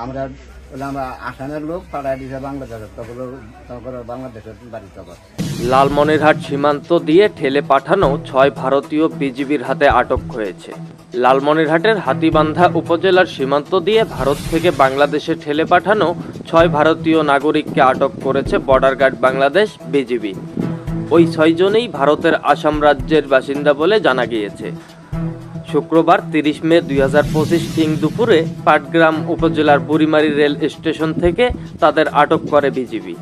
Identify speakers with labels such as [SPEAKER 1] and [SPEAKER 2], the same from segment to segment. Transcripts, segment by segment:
[SPEAKER 1] আমরা আমরা আসামের লোক, পাড়ায় দিছে বাংলাদেশের বাংলাদেশের বাড়ি তখন।
[SPEAKER 2] লালমনিরহাট সীমান্ত দিয়ে ঠেলে পাঠানো ছয় ভারতীয় বিজিবির হাতে আটক হয়েছে। লালমনিরহাটের হাতিবান্ধা উপজেলার সীমান্ত দিয়ে ভারত থেকে বাংলাদেশে ঠেলে পাঠানো ছয় ভারতীয় নাগরিককে আটক করেছে বর্ডার গার্ড বাংলাদেশ বিজিবি। ওই ছয়জনেই ভারতের আসাম রাজ্যের বাসিন্দা বলে জানা গিয়েছে। শুক্রবার তিরিশ মে দুই হাজার পঁচিশ কিং দুপুরে পাটগ্রাম উপজেলার বুড়িমারি রেল স্টেশন থেকে তাদের আটক করে বিজিবি।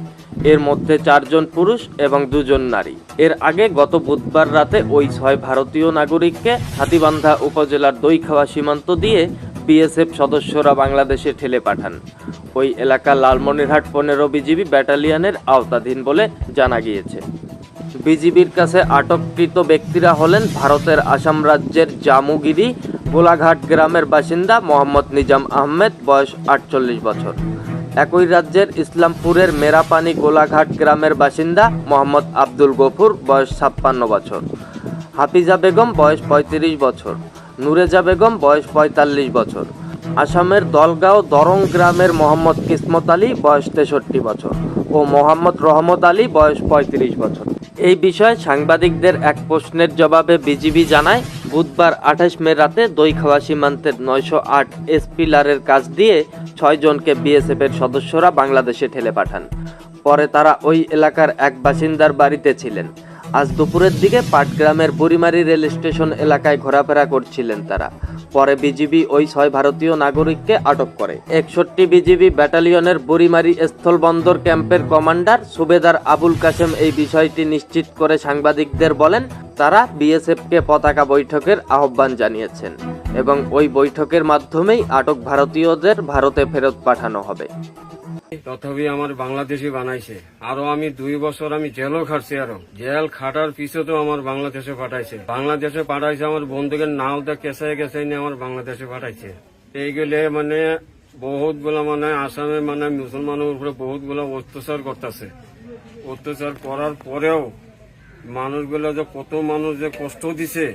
[SPEAKER 2] এর মধ্যে চারজন পুরুষ এবং দুজন নারী। এর আগে গত বুধবার রাতে ওই ছয় ভারতীয় নাগরিককে হাতিবান্ধা উপজেলার দইখাওয়া সীমান্ত দিয়ে বিএসএফ সদস্যরা বাংলাদেশে ঠেলে পাঠান। ওই এলাকা লালমনিরহাট পনেরো বিজিবি ব্যাটালিয়নের আওতাধীন বলে জানা গিয়েছে। বিজিবির কাছে আটককৃত ব্যক্তিরা হলেন ভারতের আসাম রাজ্যের জামুগিরি, গোলাঘাট গ্রামের বাসিন্দা মোহাম্মদ নিজাম আহমেদ, বয়স আটচল্লিশ বছর। একই রাজ্যের ইসলামপুরের মেরাপানি গোলাঘাট গ্রামের বাসিন্দা মোহাম্মদ আব্দুল গফুর, বয়স ছাপ্পান্ন বছর। হাফিজা বেগম, বয়স পঁয়ত্রিশ বছর। নুরেজা বেগম, বয়স পঁয়তাল্লিশ বছর। আসামের দলগাঁও দরং গ্রামের মোহাম্মদ কিসমত আলী, বয়স তেষট্টি বছর। ও মোহাম্মদ রহমত আলী, বয়স পঁয়ত্রিশ বছর। এই বিষয়ে সাংবাদিকদের এক প্রশ্নের জবাবে বিজিবি জানায়, বুধবার আঠাশ মে রাতে দইখাওয়া সীমান্তের নয়শো আট এসপিলারের কাজ দিয়ে ছয়জনকে বিএসএফের সদস্যরা বাংলাদেশে ঠেলে পাঠান। পরে তারা ওই এলাকার এক বাসিন্দার বাড়িতে ছিলেন। আজ দুপুরের দিকে পাটগ্রামের বুড়িমারি রেল স্টেশন এলাকায় ঘোরাফেরা করছিলেন তারা। পরে বিজিবি ওই ছয় ভারতীয় নাগরিককে আটক করে। একষট্টি বিজিবি ব্যাটালিয়নের বুড়িমারি স্থলবন্দর ক্যাম্পের কমান্ডার সুবেদার আবুল কাসেম এই বিষয়টি নিশ্চিত করে সাংবাদিকদের বলেন, তারা বিএসএফকে পতাকা বৈঠকের আহ্বান জানিয়েছেন এবং ওই বৈঠকের মাধ্যমেই আটক ভারতীয়দের ভারতে ফেরত পাঠানো হবে।
[SPEAKER 3] তথাপি আমার বাংলাদেশি বানাইছে। আরও আমি দুই বছর আমি জেলও খাটছি আরও। জেল খাটার পিছতেও আমার বাংলাদেশে পাঠাইছে। বাংলাদেশে পাঠাইছে আমার বন্ধুকে নাওতে কেসাই কেসাই নিয়ে আমার বাংলাদেশে পাঠাইছে। এইগুলো মানে বহুতগুলা মানে আসামে মানে মুসলমানের উপরে বহুতগুলা অত্যাচার করতেছে। অত্যাচার করার পরেও মানুষগুলো যে কত মানুষ যে কষ্ট দিছে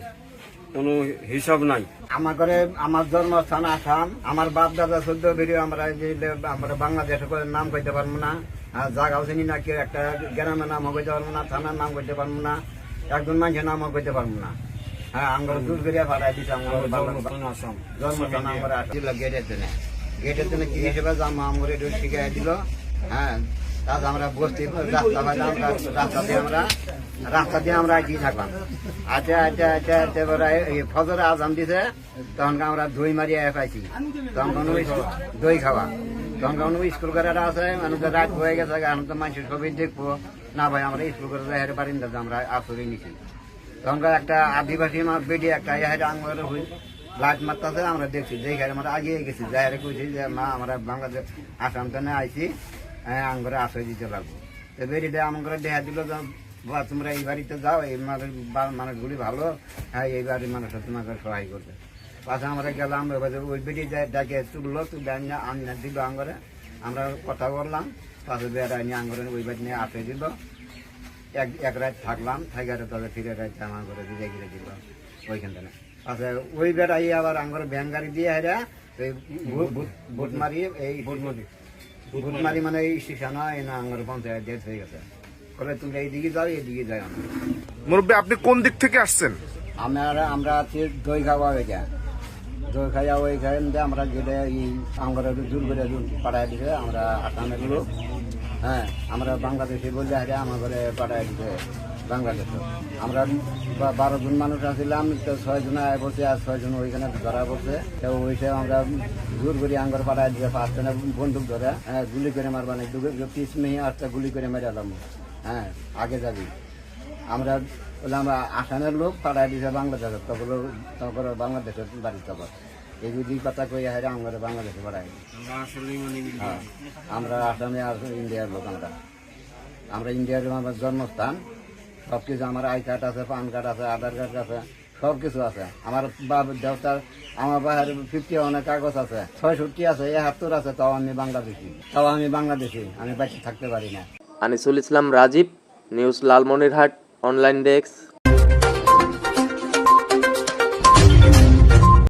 [SPEAKER 3] কোনো হিসাব নাই।
[SPEAKER 1] আমার ঘরে আমার জন্মস্থান আসাম। আমার বাপ দাদা চোদ্দ বেরিয়ে আমরা যে আমরা বাংলাদেশে করে নাম কইতে পারব না। আর জায়গাও চিনি না কেউ একটা গ্রামের নামও কইতে পারব না থানার নাম কইতে পারব না একজন মানুষের নামও কইতে পারব না। হ্যাঁ আমরা দূর করিয়া ভাড়াই দিচ্ছে আমার
[SPEAKER 3] আসাম।
[SPEAKER 1] জন্মস্থান আমরা দিল গেটের জন্য গেটের জন্য কি হিসেবে জামা আমার শিখাই দিল। হ্যাঁ তারপর আমরা বসতে রাস্তা দিয়ে আমরা, রাস্তা দিয়ে আমরা কি থাকলাম। আচ্ছা আচ্ছা আচ্ছা আচ্ছা এবারে এই দিছে, তখন আমরা দই মারিয়া পাইছি। তখন ওই দই খাওয়া। তখন স্কুল করে আছে মানুষের রাত হয়ে গেছে ছবি দেখব। না ভাই, আমরা স্কুল করে যাই আমরা আসরে নিছি। তখন একটা আদিবাসী আমার বেডি একটা ইহারে আঙুলের হই লাইট মারতেছে, আমরা দেখছি যে আমরা আগিয়ে গেছি। যাই কইছি যে, মা, আমরা বাংলাদেশ আসাম থেকে আইছি। হ্যাঁ আঙ্গরে আশ্রয় দিতে লাগবো। তো বেরিয়ে আমাকে দেখা দিল বা তোমরা এই বাড়িতে যাও, এই মানুষগুলি ভালো হ্যাঁ এই বাড়ির মানুষরা তোমাকে সহায় করবে। পাশে আমরা গেলাম, এবারে ওই যায় ডাকে তুললো, তুলে আনিয়ে আনিয়ে দিল আঙ্গরে। আমরা কথা বললাম পাশে বেড়া নিয়ে আঙ্গরে ওই বাড়ি নিয়ে আসে দিল। এক এক রাত থাকলাম থাকারে তবে ফিরে রাত আমার ঘরে দিয়ে গিয়ে দিল, ওইখান থেকে। আচ্ছা ওই বেড়াই আবার ভ্যান গাড়ি দিয়ে হেরা এই ভূ- ভূ- ভূতমারি এই ভূতমারি মানে এই স্টেশন এই না আমার পঞ্চায়েত ডেট হয়ে গেছে করে তুমি এইদিকে যাও এইদিকে যাও
[SPEAKER 4] মুরব্বী আপনি কোন দিক থেকে আসছেন?
[SPEAKER 1] আমরা আমরা আছি দই খাওয়া হয়ে যায় দই খাওয়া ওইখান দিয়ে আমরা গেলে এই আমরা দূর করে পাড়ায় দিছে আমরা আসামের লোক হ্যাঁ আমরা বাংলাদেশে বললে হারে আমার ঘরে পাঠায় দিছে বাংলাদেশে। আমরা বারো জন মানুষ আসছিলাম তো ছয় জন আয় বসে আর ছয় জন ওইখানে ধরা পড়ছে। তো ওইসে আমরা জোর করে আঙ্গর পাঠায় দিছে পাঁচজনে বন্দুক ধরে হ্যাঁ গুলি করে মারবা না পিস মেয়ে একটা গুলি করে মেরে এলাম। হ্যাঁ আগে যাবি। আমরা বলে আমরা আসামের লোক পাড়ায় দিছে বাংলাদেশের তখন তখন বাংলাদেশের বাড়ি তখন এই যদি কথা কই হারে আমরা বাংলাদেশে
[SPEAKER 3] আসলেই মানে
[SPEAKER 1] হ্যাঁ আমরা আসামে আর ইন্ডিয়ার লোক আমরা। আমরা ইন্ডিয়ার আমার জন্মস্থান। সব কিছু আমার আই কার্ড আছে, পান কার্ড আছে, আধার কার্ড আছে সব কিছু আছে। আমার বাপ আমার বাহার ফিফটি অনেক কাগজ আছে, ছয়ষট্টি আছে একাত্তর আছে, তাও আমি বাংলাদেশি। তাও আমি বাংলাদেশি, আমি বাইরে থাকতে পারি না।
[SPEAKER 2] Anisul Islam Rajib, news Lalmonirhat, online desk.